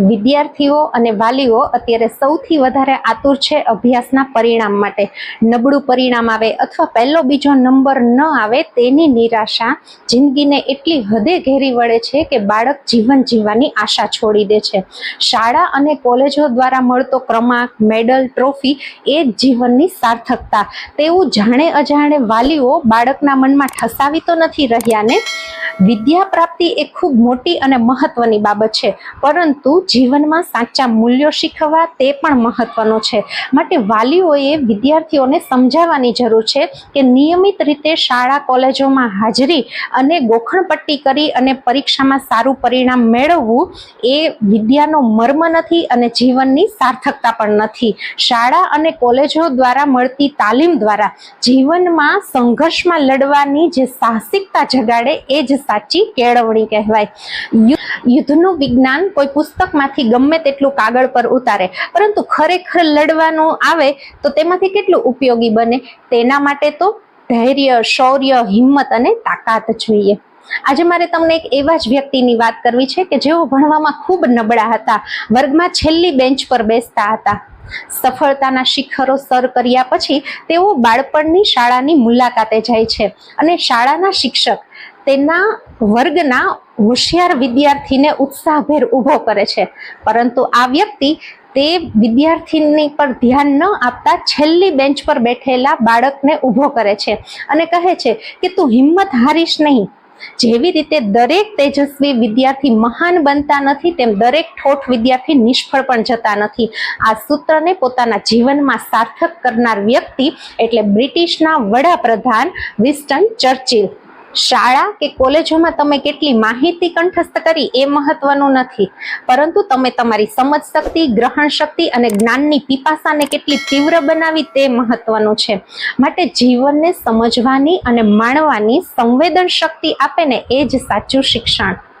વિદ્યાર્થીઓ અને વાલીઓ અત્યારે સૌથી વધારે આતુર છે અભ્યાસના પરિણામ માટે. નબળું પરિણામ આવે અથવા પહેલો બીજો નંબર ન આવે તેની નિરાશા જિંદગીને એટલી હદે ઘેરી વળે છે કે બાળક જીવન જીવવાની આશા છોડી દે છે. શાળા અને કોલેજો દ્વારા મળતો ક્રમાંક, મેડલ, ટ્રોફી એ જ જીવનની સાર્થકતા. તેવું જાણે અજાણે વાલીઓ બાળકના મનમાં ઠસાવી તો નથી રહ્યા ને વિદ્યા પ્રાપ્તિ એ ખૂબ મોટી અને મહત્વની બાબત છે. પરંતુ જીવનમાં સાચા મૂલ્યો શીખવવા તે પણ મહત્વનું છે. માટે વાલીઓએ વિદ્યાર્થીઓને સમજાવવાની જરૂર છે કે નિયમિત રીતે શાળા, કોલેજોમાં હાજરી અને ગોખણપટ્ટી કરી અને પરીક્ષામાં સારું પરિણામ મેળવવું એ વિદ્યાનો મર્મ નથી અને જીવનની સાર્થકતા પણ નથી. શાળા અને કોલેજો દ્વારા મળતી તાલીમ દ્વારા જીવનમાં સંઘર્ષમાં લડવાની જે સાહસિકતા જગાડે એ જ સાચી કેળવણી કહેવાય. યુદ્ધનું વિજ્ઞાન કોઈ પુસ્તકમાંથી ગમે તેટલું કાગળ પર ઉતારે, પરંતુ ખરેખર લડવાનું આવે તો તેમાંથી કેટલું ઉપયોગી બને? તેના માટે તો ધૈર્ય, શૌર્ય, હિંમત અને તાકાત જોઈએ. આજે મારે તમને એક એવા જ વ્યક્તિની વાત કરવી છે કે જેઓ ભણવામાં ખૂબ નબળા હતા, વર્ગમાં છેલ્લી બેન્ચ પર બેસતા હતા. સફળતાના શિખરો સર કર્યા પછી તેઓ બાળપણની શાળાની મુલાકાતે જાય છે અને શાળાના શિક્ષક તેના વર્ગના હોશિયાર વિદ્યાર્થીને ઉત્સાહભેર ઊભો કરે છે. પરંતુ આ વ્યક્તિ તે વિદ્યાર્થીની પર ધ્યાન ન આપતા છેલ્લી બેન્ચ પર બેઠેલા બાળકને ઊભો કરે છે અને કહે છે કે, તું હિંમત હારીશ નહીં. જેવી રીતે દરેક તેજસ્વી વિદ્યાર્થી મહાન બનતા નથી, તેમ દરેક ઠોઠ વિદ્યાર્થી નિષ્ફળ પણ જતા નથી. આ સૂત્રને પોતાના જીવનમાં સાર્થક કરનાર વ્યક્તિ એટલે બ્રિટિશના વડાપ્રધાન વિસ્ટન ચર્ચિલ. શાળા કે કોલેજોમાં તમે કેટલી માહિતી કંઠસ્થ કરી એ મહત્વનું નથી. પરંતુ તમે તમારી સમજ શક્તિ, ગ્રહણ શક્તિ અને જ્ઞાનની પીપાસાને કેટલી તીવ્ર બનાવી તે મહત્વનું છે. માટે જીવનને સમજવાની અને માણવાની સંવેદન શક્તિ આપે ને એ જ સાચું શિક્ષણ.